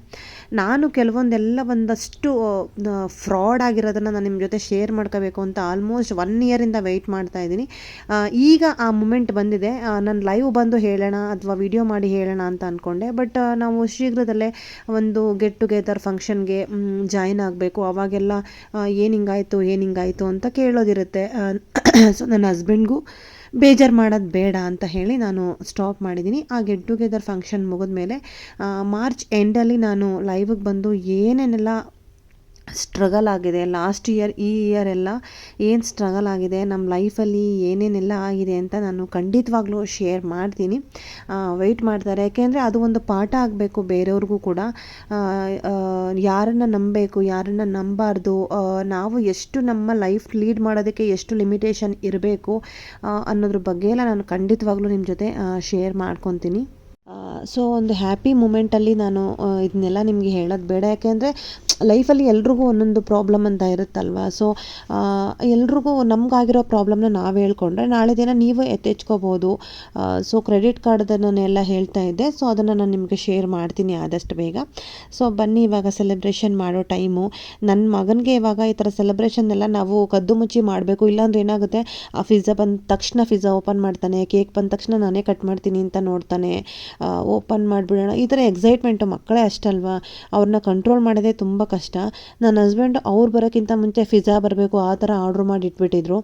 ನಾನು ಕೆಲವೊಂದೆಲ್ಲ ಒಂದಷ್ಟು ಫ್ರಾಡ್ ಆಗಿರೋದನ್ನು ನಾನು ನಿಮ್ಮ ಜೊತೆ ಶೇರ್ ಮಾಡ್ಕೋಬೇಕು ಅಂತ ಆಲ್ಮೋಸ್ಟ್ ಒನ್ ಇಯರಿಂದ ವೆಯ್ಟ್ ಮಾಡ್ತಾ ಇದ್ದೀನಿ. ಈಗ ಆ ಮೂಮೆಂಟ್ ಬಂದಿದೆ. ನಾನು ಲೈವ್ ಬಂದು ಹೇಳೋಣ ಅಥವಾ ವಿಡಿಯೋ ಮಾಡಿ ಹೇಳೋಣ ಅಂತ ಅಂದ್ಕೊಂಡೆ ಬಟ್ ನಾವು ಶೀಘ್ರದಲ್ಲೇ ಒಂದು ಗೆಟ್ ಟುಗೆದರ್ ಫಂಕ್ಷನ್ಗೆ ಜಾಯಿನ್ ಆಗಬೇಕು. ಅವಾಗೆಲ್ಲ ಏನು ಹಿಂಗಾಯಿತು ಏನು ಹಿಂಗಾಯಿತು ಅಂತ ಕೇಳೋದಿರುತ್ತೆ. ಸೊ ನನ್ನ ಹಸ್ಬೆಂಡ್ಗೂ ಬೇಜಾರು ಮಾಡೋದು ಬೇಡ ಅಂತ ಹೇಳಿ ನಾನು ಸ್ಟಾಪ್ ಮಾಡಿದ್ದೀನಿ ಆ ಗೆಟ್ ಟುಗೆದರ್ ಫಂಕ್ಷನ್ ಮುಗಿದ್ಮೇಲೆ ಮಾರ್ಚ್ ಎಂಡಲ್ಲಿ ನಾನು ಲೈವಿಗೆ ಬಂದು ಏನೇನೆಲ್ಲ ಸ್ಟ್ರಗಲ್ ಆಗಿದೆ. ಲಾಸ್ಟ್ ಇಯರ್ ಈ ಇಯರ್ ಎಲ್ಲ ಏನು ಸ್ಟ್ರಗಲ್ ಆಗಿದೆ? ನಮ್ಮ ಲೈಫಲ್ಲಿ ಏನೇನೆಲ್ಲ ಆಗಿದೆ ಅಂತ ನಾನು ಖಂಡಿತವಾಗ್ಲೂ ಶೇರ್ ಮಾಡ್ತೀನಿ. ವೆಯ್ಟ್ ಮಾಡ್ತಾರೆ. ಯಾಕೆಂದರೆ ಅದು ಒಂದು ಪಾಠ ಆಗಬೇಕು ಬೇರೆಯವ್ರಿಗೂ ಕೂಡ. ಯಾರನ್ನು ನಂಬಬೇಕು, ಯಾರನ್ನು ನಂಬಾರ್ದು ನಾವು ಎಷ್ಟು ನಮ್ಮ ಲೈಫ್ ಲೀಡ್ ಮಾಡೋದಕ್ಕೆ ಎಷ್ಟು ಲಿಮಿಟೇಷನ್ ಇರಬೇಕು ಅನ್ನೋದ್ರ ಬಗ್ಗೆ ಎಲ್ಲ ನಾನು ಖಂಡಿತವಾಗ್ಲೂ ನಿಮ್ಮ ಜೊತೆ ಶೇರ್ ಮಾಡ್ಕೊತೀನಿ. ಸೊ ಒಂದು ಹ್ಯಾಪಿ ಮೂಮೆಂಟಲ್ಲಿ ನಾನು ಇದನ್ನೆಲ್ಲ ನಿಮಗೆ ಹೇಳೋದು ಬೇಡ. ಯಾಕೆಂದರೆ ಲೈಫಲ್ಲಿ ಎಲ್ರಿಗೂ ಒಂದೊಂದು ಪ್ರಾಬ್ಲಮ್ ಅಂತ ಇರುತ್ತಲ್ವ? ಸೊ ಎಲ್ರಿಗೂ ನಮಗಾಗಿರೋ ಪ್ರಾಬ್ಲಮ್ನ ನಾವು ಹೇಳ್ಕೊಂಡ್ರೆ ನಾಳೆ ದಿನ ನೀವು ಎತ್ತೆಚ್ಕೋಬೋದು. ಸೊ ಕ್ರೆಡಿಟ್ ಕಾರ್ಡ್ದನ್ನೆಲ್ಲ ಹೇಳ್ತಾ ಇದ್ದೆ. ಸೊ ಅದನ್ನು ನಾನು ನಿಮಗೆ ಶೇರ್ ಮಾಡ್ತೀನಿ ಆದಷ್ಟು ಬೇಗ. ಸೊ ಬನ್ನಿ ಇವಾಗ ಸೆಲೆಬ್ರೇಷನ್ ಮಾಡೋ ಟೈಮು ನನ್ನ ಮಗನಿಗೆ ಇವಾಗ ಈ ಥರ ಸೆಲೆಬ್ರೇಷನ್ ಎಲ್ಲ ನಾವು ಕದ್ದು ಮುಚ್ಚಿ ಮಾಡಬೇಕು. ಇಲ್ಲಾಂದ್ರೆ ಏನಾಗುತ್ತೆ? ಆ ಫಿಝಾ ಬಂದ ತಕ್ಷಣ ಫಿಝಾ ಓಪನ್ ಮಾಡ್ತಾನೆ. ಕೇಕ್ ಬಂದ ತಕ್ಷಣ ನಾನೇ ಕಟ್ ಮಾಡ್ತೀನಿ ಅಂತ ನೋಡ್ತಾನೆ. ಓಪನ್ ಮಾಡಿಬಿಡೋಣ. ಈ ಥರ ಎಕ್ಸೈಟ್ಮೆಂಟು ಮಕ್ಕಳೇ ಅಷ್ಟಲ್ವಾ? ಅವ್ರನ್ನ ಕಂಟ್ರೋಲ್ ಮಾಡೋದೇ ತುಂಬ ಕಷ್ಟ. ನನ್ನ ಹಸ್ಬೆಂಡ್ ಅವ್ರು ಬರೋಕ್ಕಿಂತ ಮುಂಚೆ ಫಿಝಾ ಬರಬೇಕು, ಆ ಥರ ಆರ್ಡ್ರ್ ಮಾಡಿ ಇಟ್ಬಿಟ್ಟಿದ್ರು.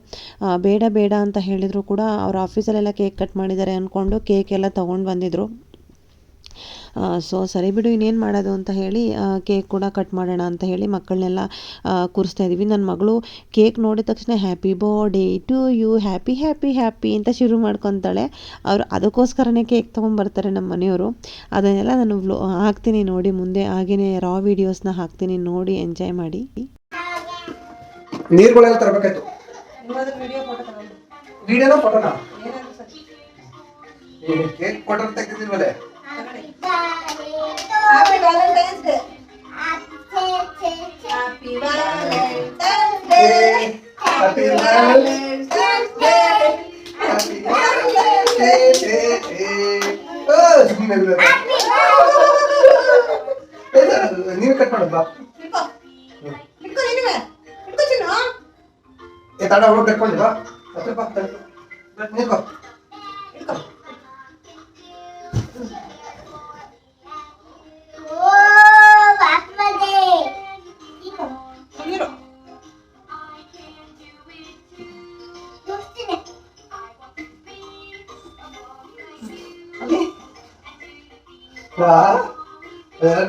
ಬೇಡ ಬೇಡ ಅಂತ ಹೇಳಿದರೂ ಕೂಡ ಅವ್ರ ಆಫೀಸಲ್ಲೆಲ್ಲ ಕೇಕ್ ಕಟ್ ಮಾಡಿದ್ದಾರೆ ಅಂದ್ಕೊಂಡು ಕೇಕ್ ಎಲ್ಲ ತೊಗೊಂಡು ಬಂದಿದ್ರು. ಸೊ ಸರಿ ಬಿಡು ಇನ್ನೇನು ಮಾಡೋದು ಅಂತ ಹೇಳಿ ಕೇಕ್ ಕೂಡ ಕಟ್ ಮಾಡೋಣ ಅಂತ ಹೇಳಿ ಮಕ್ಕಳನ್ನೆಲ್ಲ ಕೂರಿಸ್ತಾ ಇದ್ದೀವಿ ನನ್ನ ಮಗಳು ಕೇಕ್ ನೋಡಿದ ತಕ್ಷಣ happy birthday to you happy happy happy ಅಂತ ಶುರು ಮಾಡ್ಕೊತಾಳೆ. ಅವರು ಅದಕ್ಕೋಸ್ಕರನೇ ಕೇಕ್ ತೊಗೊಂಬರ್ತಾರೆ ನಮ್ಮ ಮನೆಯವರು. ಅದನ್ನೆಲ್ಲ ನಾನು ವ್ಲೋ ಹಾಕ್ತೀನಿ ನೋಡಿ ಮುಂದೆ ಹಾಗೆಯೇ ರಾ ವಿಡಿಯೋಸ್ನ ಹಾಕ್ತೀನಿ ನೋಡಿ ಎಂಜಾಯ್ ಮಾಡಿ. ನೀರ್ಗಳೆಲ್ಲ ತರಬೇಕಾಯ್ತು? ವಿಡಿಯೋನ ಫೋಟೋನ cake photo ತೆಗೆದಿಲ್ವಲೆ happy valentine's day happy valentine's day happy valentine's day happy valentine's day ಓ ಸುಮ್ಮನೆ ನೀವು ಕಟ್ ಮಾಡೋದು ಬಾ ಹಿಡ್ಕೋ ಹಿಡ್ಕೋ ನೀನುವೆ ಹಿಡ್ಕೋ ಚಿನ್ನು ಏ ತಡ ಅವ್ರು ಕಟ್ಕೊಂಡು ಬಾ ಅಷ್ಟೇ ಬಾ ತಡ. ನಿಂತ್ಕೋ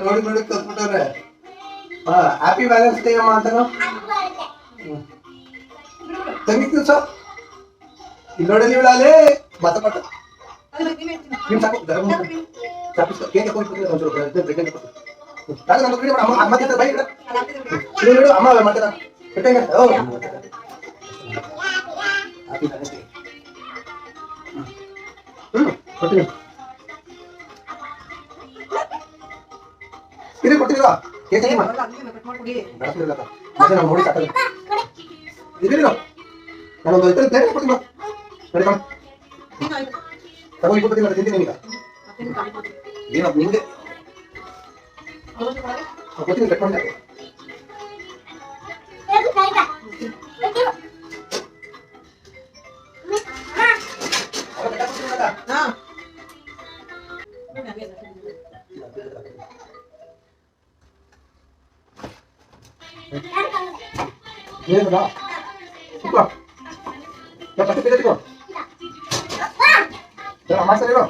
ನೋಡಿ ನೋಡಿ ಕಲ್ತ್ಬಿಟ್ಟವ್ರೆ. ಹಾ ಹ್ಯಾಪಿ ವ್ಯಾಲೆನ್ಸ್ ಡೇ ಅಮ್ಮ ಅಂತಾನು? ತಂಗಿತ್ತು ಸರ್ ಇಲ್ಲಿ ನೋಡಿ ಇವಳಾಲೆ ಮತ ಮತ ಅಲ್ಲ ನೀವೇ ಸಾಕು ದರ ಮುಂದೆ. ಸಾಕು ಹಾಕೊಂಡು ಕೂತ್ಕೊಳ್ಳಿ ಒಂಚೂರು ಕೊಡು. ನಾನು ನಮ್ಮ ವಿಡಿಯೋ ಅಮ್ಮ ಅಮ್ಮ ತಿಂತಾರೆ ಬೈ ಬಿಟ್ಟಂಗೆ ಓ ಇದು ಕೊಟ್ಟಿಲ್ವಾ? ಕೇಕ್ ಹಾಕಿ ಮಾ. ಅಲ್ಲ, ನೀವೇ ಕಟ್ ಮಾಡ್ಕೊಡಿ. ಬೆಳೆಸಿರಲ್ಲ ಮತ್ತೆ ನಾವು ನೋಡಿ ಸಾಕಲ್ಲ. ಇದಿಲ್ಲ ನಾನೊಂದು ಇತರ ತೇರೆ ಕೊಡ್ತೀನಿ ನೋಡಿ ಕಣ? ತಗೋ ಕೊಡ್ತೀನಿ ತಿಂತೀನಿ ನಿಮಗೆ. ಏನಪ್ಪ ನಿಂಗೆ ಮಾಡಿ. ಕೊಡ್ತೀನಿ ಕಟ್ ಮಾಡಿ. 見えるな。行くわ。やっぱ手出てこい。じゃあ、回されろ。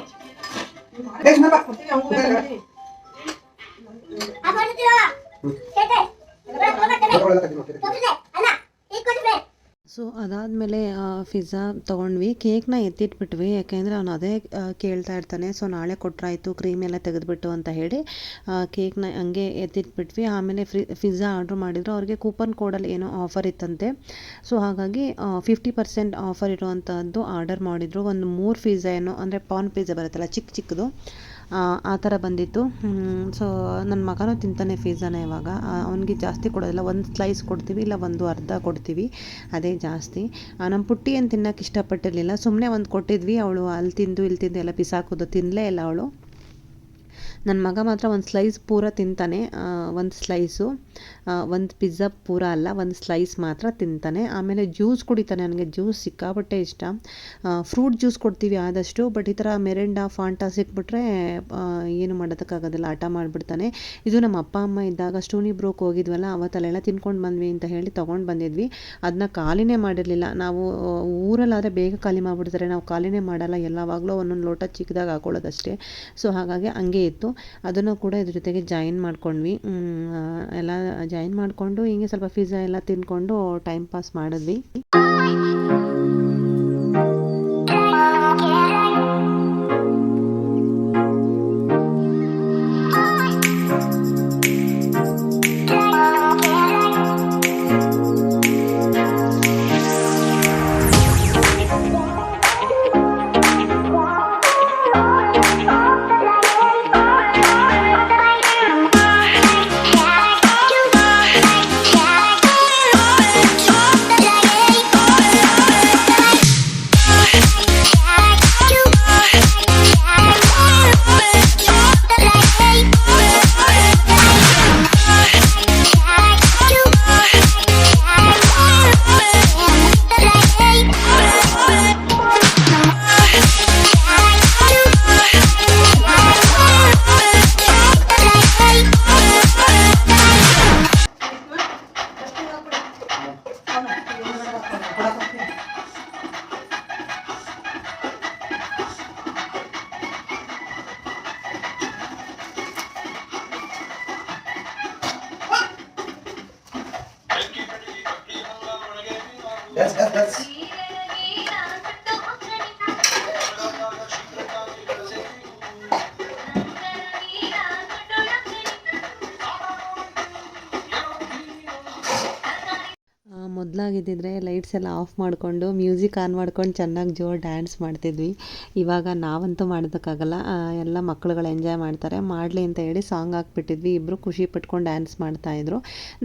ಪಿಜ್ಜಾ ತೊಗೊಂಡ್ವಿ. ಕೇಕ್ನ ಎತ್ತಿಟ್ಬಿಟ್ವಿ. ಯಾಕೆಂದರೆ ಅವನು ಅದೇ ಕೇಳ್ತಾ ಇರ್ತಾನೆ. ಸೊ ನಾಳೆ ಕೊಟ್ಟರಾಯ್ತು ಕ್ರೀಮ್ ಎಲ್ಲ ತೆಗೆದುಬಿಟ್ಟು ಅಂತ ಹೇಳಿ ಕೇಕ್ನ ಹಂಗೆ ಎತ್ತಿಟ್ಬಿಟ್ವಿ. ಆಮೇಲೆ ಫ್ರಿ ಪಿಜ್ಜಾ ಆರ್ಡ್ರ್ ಮಾಡಿದ್ರು. ಅವ್ರಿಗೆ ಕೂಪನ್ ಕೋಡಲ್ಲಿ ಏನೋ ಆಫರ್ ಇತ್ತಂತೆ. ಸೊ ಹಾಗಾಗಿ ಫಿಫ್ಟಿ ಪರ್ಸೆಂಟ್ ಆಫರ್ ಇರುವಂಥದ್ದು ಆರ್ಡರ್ ಮಾಡಿದರು. ಒಂದು ಮೂರು ಪಿಜ್ಜಾ ಏನೋ, ಅಂದರೆ ಪಾನ್ ಪಿಜ್ಜಾ ಬರುತ್ತಲ್ಲ ಚಿಕ್ಕ ಚಿಕ್ಕದು ಆ, ಥರ ಬಂದಿತ್ತು. ಸೊ ನನ್ನ ಮಗನೂ ತಿಂತಾನೆ ಫಿಝಾನ ಇವಾಗ. ಅವನಿಗೆ ಜಾಸ್ತಿ ಕೊಡೋದಿಲ್ಲ. ಒಂದು ಸ್ಲೈಸ್ ಕೊಡ್ತೀವಿ ಇಲ್ಲ ಒಂದು ಅರ್ಧ ಕೊಡ್ತೀವಿ. ಅದೇ ಜಾಸ್ತಿ. ನಮ್ಮ ಪುಟ್ಟಿ ಏನು ತಿನ್ನೋಕೆ ಇಷ್ಟಪಟ್ಟಿರಲಿಲ್ಲ. ಸುಮ್ಮನೆ ಒಂದು ಕೊಟ್ಟಿದ್ವಿ. ಅವಳು ಅಲ್ಲಿ ತಿಂದು ಇಲ್ಲಿ ತಿಂದು ಎಲ್ಲ ಬಿಸಾಕೋದು ತಿನ್ನಲೇ ಇಲ್ಲ ಅವಳು. ನನ್ನ ಮಗ ಮಾತ್ರ ಒಂದು ಸ್ಲೈಸ್ ಪೂರ ತಿಂತಾನೆ. ಒಂದು ಸ್ಲೈಸು ಒಂದು ಪಿಜ್ಜಾ ಪೂರ ಅಲ್ಲ, ಒಂದು ಸ್ಲೈಸ್ ಮಾತ್ರ ತಿಂತಾನೆ. ಆಮೇಲೆ ಜ್ಯೂಸ್ ಕುಡಿತಾನೆ. ನನಗೆ ಜ್ಯೂಸ್ ಸಿಕ್ಕಾಪಟ್ಟೆ ಇಷ್ಟ. ಫ್ರೂಟ್ ಜ್ಯೂಸ್ ಕೊಡ್ತೀವಿ ಆದಷ್ಟು ಬಟ್ ಈ ಥರ ಮೆರೆಂಡಾ ಫಾಂಟಾ ಸಿಕ್ಬಿಟ್ರೆ ಏನು ಮಾಡೋದಕ್ಕಾಗೋದಿಲ್ಲ. ಹಠ ಮಾಡಿಬಿಡ್ತಾನೆ. ಇದು ನಮ್ಮ ಅಪ್ಪ, ಅಮ್ಮ ಇದ್ದಾಗ ಸ್ಟೋನಿ ಬ್ರೋಕ್ ಹೋಗಿದ್ವಲ್ಲ, ಅವತ್ತಲ್ಲೆಲ್ಲ ತಿನ್ಕೊಂಡು ಬಂದ್ವಿ ಅಂತ ಹೇಳಿ ತೊಗೊಂಡು ಬಂದಿದ್ವಿ. ಅದನ್ನ ಖಾಲಿನೇ ಮಾಡಿರಲಿಲ್ಲ. ನಾವು, ಊರಲ್ಲಾದರೆ ಬೇಗ ಖಾಲಿ ಮಾಡಿಬಿಡ್ತಾರೆ. ನಾವು ಖಾಲಿನೇ ಮಾಡಲ್ಲ. ಎಲ್ಲವಾಗಲೂ ಒಂದೊಂದು ಲೋಟ ಚಿಕ್ಕದಾಗ ಹಾಕೊಳ್ಳೋದಷ್ಟೇ. ಸೊ ಹಾಗಾಗಿ ಹಂಗೆ ಇತ್ತು. ಅದನ್ನು ಕೂಡ ಇದ್ರ ಜೊತೆಗೆ ಜಾಯಿನ್ ಮಾಡ್ಕೊಂಡ್ವಿ. ಎಲ್ಲ ಜಾಯಿನ್ ಮಾಡಿಕೊಂಡು ಹಿಂಗೆ ಸ್ವಲ್ಪ ಪಿಜ್ಜಾ ಎಲ್ಲ ತಿಂದ್ಕೊಂಡು ಟೈಮ್ ಪಾಸ್ ಮಾಡಿದ್ವಿ. ಮೊದಲಾಗಿದ್ದಿದ್ರೆ ಲೈಟ್ಸ್ ಎಲ್ಲ ಆಫ್ ಮಾಡಿಕೊಂಡು ಮ್ಯೂಸಿಕ್ ಆನ್ ಮಾಡ್ಕೊಂಡು ಚೆನ್ನಾಗಿ ಜೋರು ಡ್ಯಾನ್ಸ್ ಮಾಡ್ತಿದ್ವಿ. ಇವಾಗ ನಾವಂತೂ ಮಾಡೋದಕ್ಕಾಗಲ್ಲ. ಎಲ್ಲ ಮಕ್ಕಳುಗಳು ಎಂಜಾಯ್ ಮಾಡ್ತಾರೆ. ಮಾಡಲಿ ಅಂತ ಹೇಳಿ ಸಾಂಗ್ ಹಾಕ್ಬಿಟ್ಟಿದ್ವಿ. ಇಬ್ಬರು ಖುಷಿ ಪಟ್ಕೊಂಡು ಡ್ಯಾನ್ಸ್ ಮಾಡ್ತಾಯಿದ್ರು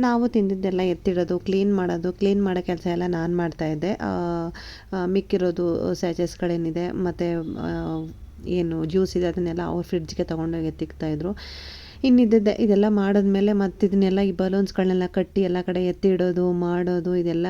ನಾವು ತಿಂದಿದ್ದೆಲ್ಲ ಎತ್ತಿಡೋದು ಕ್ಲೀನ್ ಮಾಡೋದು ಕ್ಲೀನ್ ಮಾಡೋ ಕೆಲಸ ಎಲ್ಲ ನಾನು ಮಾಡ್ತಾಯಿದ್ದೆ ಮಿಕ್ಕಿರೋದು ಸ್ಯಾಚಸ್ಗಳೇನಿದೆ ಮತ್ತು ಏನು ಜ್ಯೂಸ್ ಇದೆ, ಅದನ್ನೆಲ್ಲ ಅವ್ರ ಫ್ರಿಡ್ಜ್ಗೆ ತೊಗೊಂಡೋಗಿ ಎತ್ತಿಕ್ತಾಯಿದ್ರು ಇನ್ನಿದ್ದಿದ್ದೆ ಇದೆಲ್ಲ ಮಾಡಿದ್ಮೇಲೆ ಮತ್ತೆ ಇದನ್ನೆಲ್ಲ ಈ ಬಲೂನ್ಸ್ಗಳನ್ನೆಲ್ಲ ಕಟ್ಟಿ ಎಲ್ಲ ಕಡೆ ಎತ್ತಿ ಇಡೋದು ಮಾಡೋದು, ಇದೆಲ್ಲ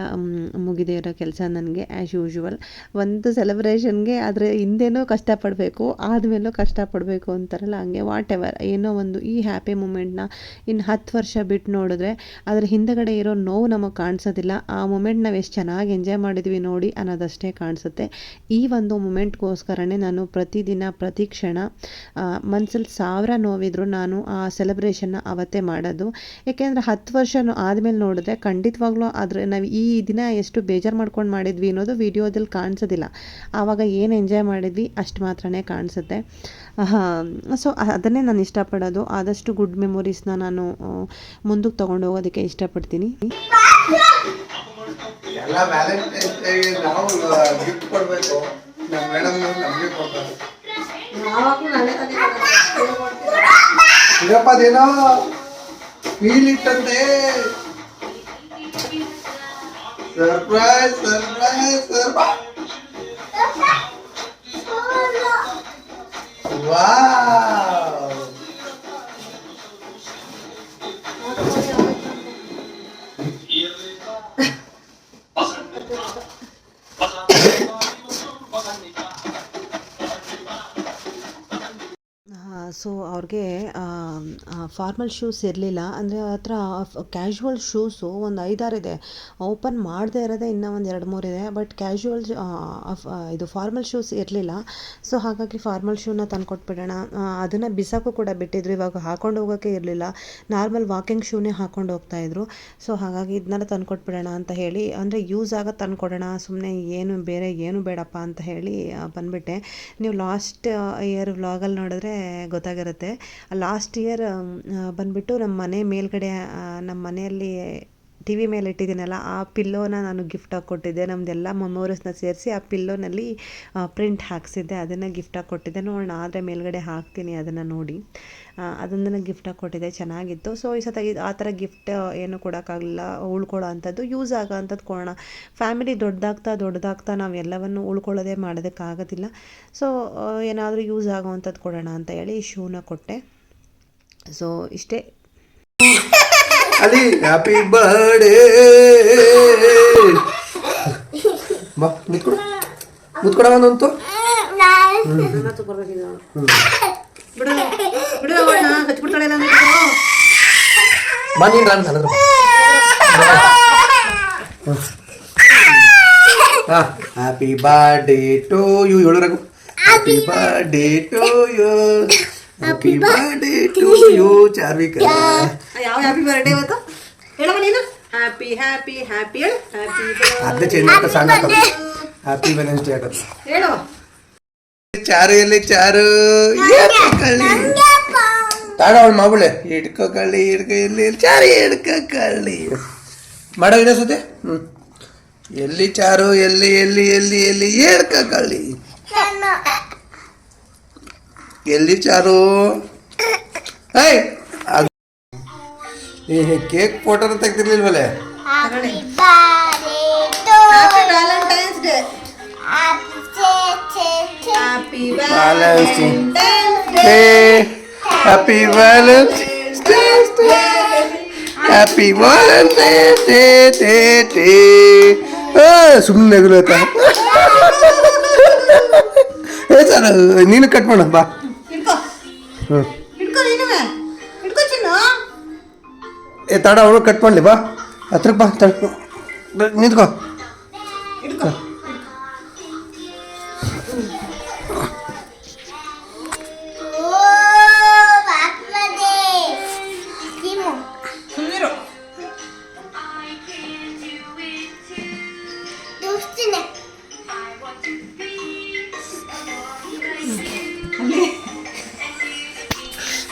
ಮುಗಿದೆ ಮುಗಿದೇ ಇರೋ ಕೆಲಸ ನನಗೆ ಆ್ಯಸ್ ಯೂಶುವಲ್ ಒಂದು ಸೆಲೆಬ್ರೇಷನ್ಗೆ ಅದರ ಹಿಂದೆನೂ ಕಷ್ಟಪಡಬೇಕು, ಆದಮೇಲೂ ಕಷ್ಟಪಡಬೇಕು ಅಂತಾರಲ್ಲ, ಹಂಗೆ ವಾಟ್ ಎವರ್ ಏನೋ ಒಂದು ಈ ಹ್ಯಾಪಿ ಮೂಮೆಂಟ್ನ ಇನ್ನು ಹತ್ತು ವರ್ಷ ಬಿಟ್ಟು ನೋಡಿದ್ರೆ ಅದ್ರ ಹಿಂದಗಡೆ ಇರೋ ನೋವು ನಮಗೆ ಕಾಣಿಸೋದಿಲ್ಲ. ಆ ಮೂಮೆಂಟ್ ನಾವು ಎಷ್ಟು ಚೆನ್ನಾಗಿ ಎಂಜಾಯ್ ಮಾಡಿದ್ವಿ ನೋಡಿ ಅನ್ನೋದಷ್ಟೇ ಕಾಣಿಸುತ್ತೆ. ಈ ಒಂದು ಮೂಮೆಂಟ್ಗೋಸ್ಕರನೇ ನಾನು ಪ್ರತಿದಿನ, ಪ್ರತಿ ಕ್ಷಣ ಮನಸ್ಸಲ್ಲಿ ಸಾವಿರ ನೋವಿದ್ರು ನಾನು ಆ ಸೆಲೆಬ್ರೇಷನ್ನ ಅವತ್ತೇ ಮಾಡೋದು. ಏಕೆಂದರೆ ಹತ್ತು ವರ್ಷ ಆದಮೇಲೆ ನೋಡಿದ್ರೆ ಖಂಡಿತವಾಗ್ಲೂ ಆದರೆ ನಾವು ಈ ದಿನ ಎಷ್ಟು ಬೇಜಾರು ಮಾಡ್ಕೊಂಡು ಮಾಡಿದ್ವಿ ಅನ್ನೋದು ವಿಡಿಯೋದಲ್ಲಿ ಕಾಣಿಸೋದಿಲ್ಲ. ಆವಾಗ ಏನು ಎಂಜಾಯ್ ಮಾಡಿದ್ವಿ ಅಷ್ಟು ಮಾತ್ರನೇ ಕಾಣಿಸುತ್ತೆ. ಸೊ ಅದನ್ನೇ ನಾನು ಇಷ್ಟಪಡೋದು. ಆದಷ್ಟು ಗುಡ್ ಮೆಮೊರೀಸ್ನ ನಾನು ಮುಂದಕ್ಕೆ ತೊಗೊಂಡು ಹೋಗೋದಕ್ಕೆ ಇಷ್ಟಪಡ್ತೀನಿ. ಎಲ್ಲ ವ್ಯಾಲೆಂಟೈನ್ಸ್ ಡೇಗೆ ನಾವು ಗಿಫ್ಟ್ ಕೊಡಬೇಕು. ನಮ್ಮ ಮೇಡಮ್ ನಮಗೆ ಕೊಡ್ತಾರೆ. ಇದಪ್ಪ ಅದೇನೋ ಫೀಲ್ ಇಟ್ಟಂತೆ ಸರ್ಪ್ರೈಸ್ ಸರ್ಪ್ರೈಸ್ ವಾವ್ ಸೊ ಅವ್ರಿಗೆ ಫಾರ್ಮಲ್ ಶೂಸ್ ಇರಲಿಲ್ಲ. ಅಂದರೆ ಹತ್ರ ಕ್ಯಾಶುವಲ್ ಶೂಸು ಒಂದು ಐದಾರಿದೆ ಓಪನ್ ಮಾಡದೇ ಇರೋದೇ ಇನ್ನೂ ಒಂದು ಎರಡು ಇದೆ. ಬಟ್ ಕ್ಯಾಶುವಲ್ ಇದು ಫಾರ್ಮಲ್ ಶೂಸ್ ಇರಲಿಲ್ಲ. ಸೊ ಹಾಗಾಗಿ ಫಾರ್ಮಲ್ ಶೂನ ತಂದ್ಕೊಟ್ಬಿಡೋಣ. ಅದನ್ನು ಬಿಸಾಕು ಕೂಡ ಬಿಟ್ಟಿದ್ರು. ಇವಾಗ ಹಾಕೊಂಡು ಹೋಗೋಕ್ಕೆ ಇರಲಿಲ್ಲ. ನಾರ್ಮಲ್ ವಾಕಿಂಗ್ ಶೂನೇ ಹಾಕೊಂಡು ಹೋಗ್ತಾಯಿದ್ರು ಸೊ ಹಾಗಾಗಿ ಇದನ್ನೆಲ್ಲ ತಂದ್ಕೊಟ್ಬಿಡೋಣ ಅಂತ ಹೇಳಿ. ಅಂದರೆ ಯೂಸ್ ಆಗ ತಂದ್ಕೊಡೋಣ. ಸುಮ್ಮನೆ ಏನು ಬೇರೆ ಏನು ಬೇಡಪ್ಪ ಅಂತ ಹೇಳಿ ಬಂದ್ಬಿಟ್ಟೆ. ನೀವು ಲಾಸ್ಟ್ ಇಯರ್ ವ್ಲಾಗಲ್ಲಿ ನೋಡಿದ್ರೆ ಗೊತ್ತಾಗಿರುತ್ತೆ. ಲಾಸ್ಟ್ ಇಯರ್ ಬಂದ್ಬಿಟ್ಟು ನಮ್ಮ ಮನೆ ಮೇಲ್ಗಡೆ ನಮ್ಮ ಮನೆಯಲ್ಲಿ ಟಿ ವಿ ಮೇಲೆ ಇಟ್ಟಿದ್ದೀನಲ್ಲ, ಆ ಪಿಲ್ಲೋನ ನಾನು ಗಿಫ್ಟಾಗಿ ಕೊಟ್ಟಿದ್ದೆ. ನಮ್ಮದೆಲ್ಲ ಮೆಮೊರೀಸ್ನ ಸೇರಿಸಿ ಆ ಪಿಲ್ಲೋನಲ್ಲಿ ಪ್ರಿಂಟ್ ಹಾಕ್ಸಿದ್ದೆ. ಅದನ್ನು ಗಿಫ್ಟಾಗಿ ಕೊಟ್ಟಿದ್ದೆ. ನೋಡೋಣ, ಆದರೆ ಮೇಲ್ಗಡೆ ಹಾಕ್ತೀನಿ ಅದನ್ನು ನೋಡಿ. ಅದೊಂದನ್ನು ಗಿಫ್ಟಾಗಿ ಕೊಟ್ಟಿದ್ದೆ. ಚೆನ್ನಾಗಿತ್ತು. ಸೊ ಈ ಸತ ಆ ಥರ ಗಿಫ್ಟ್ ಏನು ಕೊಡೋಕ್ಕಾಗಲಿಲ್ಲ. ಉಳ್ಕೊಳ್ಳೋ ಅಂಥದ್ದು ಯೂಸ್ ಆಗೋ ಅಂಥದ್ದು ಕೊಡೋಣ. ಫ್ಯಾಮಿಲಿ ದೊಡ್ಡದಾಗ್ತಾ ದೊಡ್ಡದಾಗ್ತಾ ನಾವು ಎಲ್ಲವನ್ನು ಉಳ್ಕೊಳ್ಳೋದೇ ಮಾಡೋದಕ್ಕಾಗೋದಿಲ್ಲ. ಸೊ ಏನಾದರೂ ಯೂಸ್ ಆಗೋ ಅಂಥದ್ದು ಕೊಡೋಣ ಅಂತ ಹೇಳಿ ಶೂನ ಕೊಟ್ಟೆ. ಸೊ ಇಷ್ಟೇ. ಅಲ್ಲಿ ಹ್ಯಾಪಿ ಬರ್ಡೇ ಬಾ ನಿಂತ್ಕೊಡು. ಮುತ್ಕೊಡ ಒಂದಂತು ಬಾ, ನೀನು ರಾನ್ ನನಗೆ ಹಾ. Happy birthday to you ಹೇಳೋರಾಗು happy birthday to you happy birthday to you Charvika ಯಾವ ಹ್ಯಾಪಿ ಬರ್ಡೇ ಇವತ್ತು? ಹೇಳಮ್ಮ ನೀನು? ಹ್ಯಾಪಿ ಹ್ಯಾಪಿ ಹ್ಯಾಪಿ ಹೇಳು ಹ್ಯಾಪಿ ಅದೇ ಚೇಂಜ್ ಮಾಡ್ತಾ ಸಾಂಗ್ ಹ್ಯಾಪಿ ವೆನ್ಸ್ಡೇ ಹಾಕೋದು ಹೇಳು. ಚಾರು ಎಲ್ಲಿ ಚಾರು ಕಳ್ಳಿ. ತಾಡ ಅವಳು ಮಾಬಳೆ ಹಿಡ್ಕೋ ಕಳ್ಳಿ ಹಿಡ್ಕೊ ಎಲ್ಲಿ ಚಾರು ಹಿಡ್ಕೋ ಕಳ್ಳಿ. ಮಾಡೋ ಸುದ್ದಿ? ಹ್ಞೂ ಎಲ್ಲಿ ಚಾರು ಎಲ್ಲಿ ಎಲ್ಲಿ ಎಲ್ಲಿ ಎಲ್ಲಿ. ಹಿಡ್ಕೋ ಕಳ್ಳಿ. ಎಲ್ಲಿ ಚಾರು ಏಯ್ ಅದು ಏ ಕೇಕ್ ಫೋಟೋನ ತೆಗ್ದಿರ್ಲಿಲ್ವಲ್ಲೇ happy valentine's day happy Valentine's valentine's day happy valentine's day happy valentine's day day day ಸುಮ್ಮನೆ ನಗುಲತ್ತ ಏ ಸರ್ ನೀನು ಕಟ್ ಮಾಡ ಬಾ ಏ ತಡ ಅವಳು ಕಟ್ ಮಾಡಲಿ ಬಾ. ಹತ್ರಕ್ಕೆ ಬಾ ತಡ. ನಿಂತ್ಕೋ.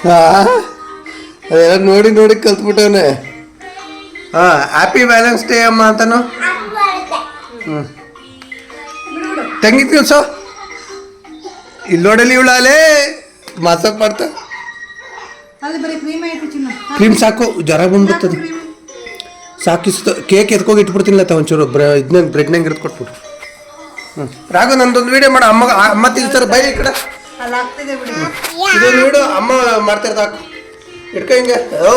ಅದೆಲ್ಲ ನೋಡಿ ನೋಡಿ ಕಲ್ತ್ಬಿಟ್ಟವನೆ. ಹಾಂ ಹ್ಯಾಪಿ ವ್ಯಾಲೆನ್ಸ್ ಡೇ ಅಮ್ಮ ಅಂತಾನು? ಹ್ಞೂ ತಂಗಿ ತಿಳ್ಸೋ ಇಲ್ಲಿ ನೋಡಲಿ ಮಾಸಕ್ ಮಾಡ್ತಾ. ಅಲ್ಲಿ ಬರೀ ಕ್ರೀಮ್ ಸಾಕು ಜ್ವರ ಬಂದ್ಬಿಡ್ತದೆ. ಸಾಕಿಸ್ತು ಕೇಕ್ ಎತ್ಕೋಗಿ ಇಟ್ಬಿಡ್ತೀನಿಲ್ಲ ತ ಒಂಚೂರು. ಬ್ರ ಇದನ್ನ ಬ್ರೆಡ್ನಂಗೆ ಇರ್ದು ಕೊಟ್ಬಿಟ್ಟು ಹ್ಞೂ ರಾಘು ನಂದೊಂದು ವೀಡಿಯೋ ಮಾಡೋ. ಅಮ್ಮ ಅಮ್ಮ ತಿಳ್ತಾರೆ ಬೈ ಈ ಕಡೆ. ಅಲ್ಲಿ ಆಗ್ತಿದೆ ಬಿಡಿ. ಇದು ನೋಡು ಅಮ್ಮ ಮಾಡ್ತಿರ್ತ ಹಾಕು ಇಟ್ಕೊ ಹಿಂಗೆ. ಓ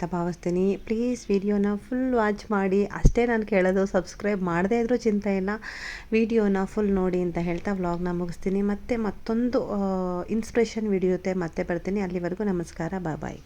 ಅಂತ ಭಾವಿಸ್ತೀನಿ. ಪ್ಲೀಸ್ ವಿಡಿಯೋನ ಫುಲ್ ವಾಚ್ ಮಾಡಿ. ಅಷ್ಟೇ ನಾನು ಕೇಳೋದು ಸಬ್ಸ್ಕ್ರೈಬ್ ಮಾಡದೇ ಇದ್ರೂ ಚಿಂತೆ ಇಲ್ಲ. ವಿಡಿಯೋನ ಫುಲ್ ನೋಡಿ ಅಂತ ಹೇಳ್ತಾ ವ್ಲಾಗ್ನ ಮುಗಿಸ್ತೀನಿ. ಮತ್ತೆ ಮತ್ತೊಂದು ಇನ್ಸ್ಪಿರೇಷನ್ ವಿಡಿಯೋತೆ ಮತ್ತೆ ಬರ್ತೀನಿ. ಅಲ್ಲಿವರೆಗೂ ನಮಸ್ಕಾರ. ಬಾಯ್